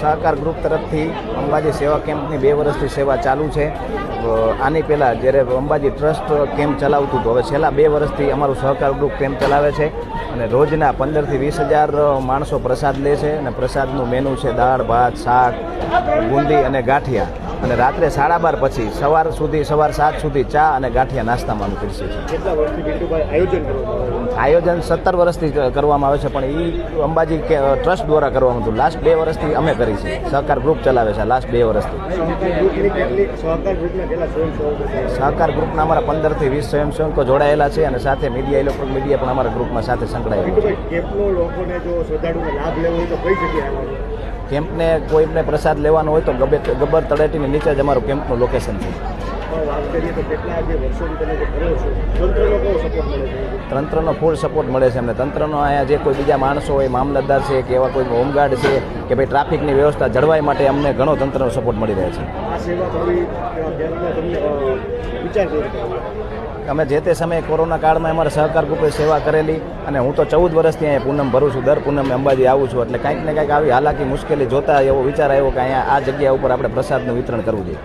સહકાર ગ્રુપ તરફથી અંબાજી સેવા કેમ્પની બે વર્ષથી સેવા ચાલુ છે. આની પહેલાં જ્યારે અંબાજી ટ્રસ્ટ કેમ્પ ચલાવતું હતું, હવે છેલ્લા બે વર્ષથી અમારું સહકાર ગ્રુપ કેમ્પ ચલાવે છે અને રોજના પંદરથી વીસ હજાર માણસો પ્રસાદ લે છે અને પ્રસાદનું મેનુ છે દાળ, ભાત, શાક બુંદી અને ગાંઠિયા. અને રાત્રે સાડા બાર પછી સવાર સુધી સવાર સાત સુધી ચા અને ગાંઠિયા નાસ્તામાં અમે પીરસીએ છીએ આયોજન સત્તર વર્ષથી કરવામાં આવે છે પણ એ અંબાજી કે ટ્રસ્ટ દ્વારા કરવામાં હતું લાસ્ટ બે વર્ષથી અમે કરી છે સહકાર ગ્રુપ ચલાવે છે લાસ્ટ બે વર્ષથી. સહકાર ગ્રુપની અમારા પંદરથી વીસ સ્વયંસેવકો જોડાયેલા છે અને સાથે મીડિયા ઇલેક્ટ્રોનિક મીડિયા પણ અમારા ગ્રુપમાં સાથે સંકળાયેલું છે? કેમ્પનો કોઈને પ્રસાદ લેવાનો હોય તો ગબ્બર ગબ્બર તળેટીની નીચે જ અમારું કેમ્પનું લોકેશન છે. તંત્રનો ફૂલ સપોર્ટ મળે છે? અમને. તંત્રનો અહીંયા જે કોઈ બીજા માણસો હોય મામલતદાર છે કે એવા કોઈ હોમગાર્ડ છે કે ભાઈ ટ્રાફિકની વ્યવસ્થા જળવાય માટે અમને ઘણો તંત્રનો સપોર્ટ મળી રહે છે. અમે જે તે સમયે કોરોના કાળમાં અમારા સહકાર ગ્રુપે સેવા કરેલી અને હું તો ચૌદ વર્ષથી અહીંયા પૂનમ ભરું છું દર પૂનમે અંબાજી આવું છું એટલે કંઈક ને કંઈક આવી હાલાકી મુશ્કેલી જોતા એવો વિચાર આવ્યો કે અહીંયા આ જગ્યા ઉપર આપણે પ્રસાદનું વિતરણ કરવું જોઈએ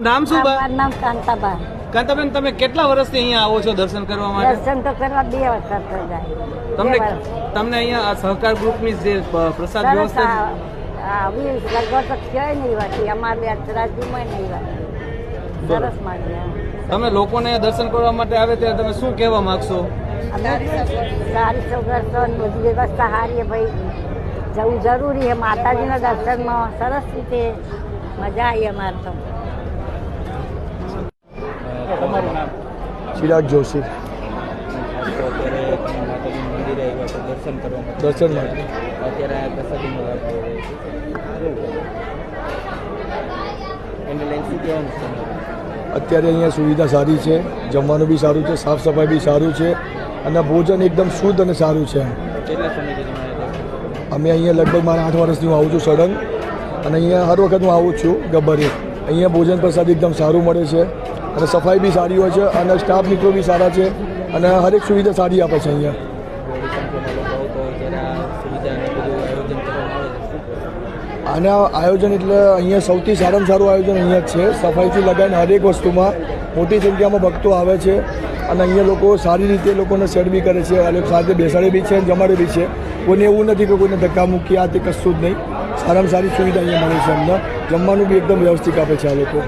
નામ શું નામ કાંતાબા કાંતાબેન તમે કેટલા વર્ષથી અહીંયા આવો છો દર્શન કરવા માટે દર્શન તો કરવા બે વખત જાય તમને તમને અહીંયા આ સહકાર ગ્રુપની જે પ્રસાદ વ્યવસ્થા છે, આવી લગભગ ક્યાંય નહીં હોતી અમારે રાજ્યમાં નહીં હોતી સરસ માગે તમે લોકોને દર્શન કરવા માટે આવે ત્યારે તમે શું કહેવા માંગશો? અમે સારી તો બધી વ્યવસ્થા સારી છે ભાઈ. જવું જરૂરી છે. માતાજીના દર્શનમાં સરસ રીતે મજા આવી અમારે તો. તમારું ચિરાગ જોશી. દર્શન માટે? અત્યારે આ એને લઈને શું કહેવાનું છે? અત્યારે અહીંયા સુવિધા સારી છે જમવાનું બી સારું છે સાફ સફાઈ બી સારું છે અને ભોજન એકદમ શુદ્ધ અને સારું છે? અમે અહીંયા લગભગ મારા આઠ વર્ષથી હું આવું છું સડંગ અને અહીંયા હર વખત હું આવું છું ગબ્બરે. અહીંયા ભોજન પ્રસાદ એકદમ સારું મળે છે અને સફાઈ બી સારી હોય છે અને સ્ટાફ મિત્રો બી સારા છે અને હરેક સુવિધા સારી આપે છે અહીંયા બહોળી સંખ્યામાં લોકો આવતો હોય ત્યારે આ સુવિધા અને બધું આયોજન કરવામાં આવે છે શું કહેશો? આના આયોજન એટલે અહીંયા સૌથી સારામાં સારું આયોજન અહીંયા જ છે. સફાઈથી લગાવીને હરેક વસ્તુમાં મોટી સંખ્યામાં ભક્તો આવે છે અને અહીંયા લોકો સારી રીતે લોકોને સેડ બી કરે છે. અને સાથે બેસાડે બી છે અને જમાડે બી છે. કોઈને એવું નથી કે કોઈને ધક્કા મૂકી આ તે કશું જ નહીં. સારામાં સારી સુવિધા અહીંયા મળે છે અમને. જમવાનું બી એકદમ વ્યવસ્થિત આપે છે આ લોકો.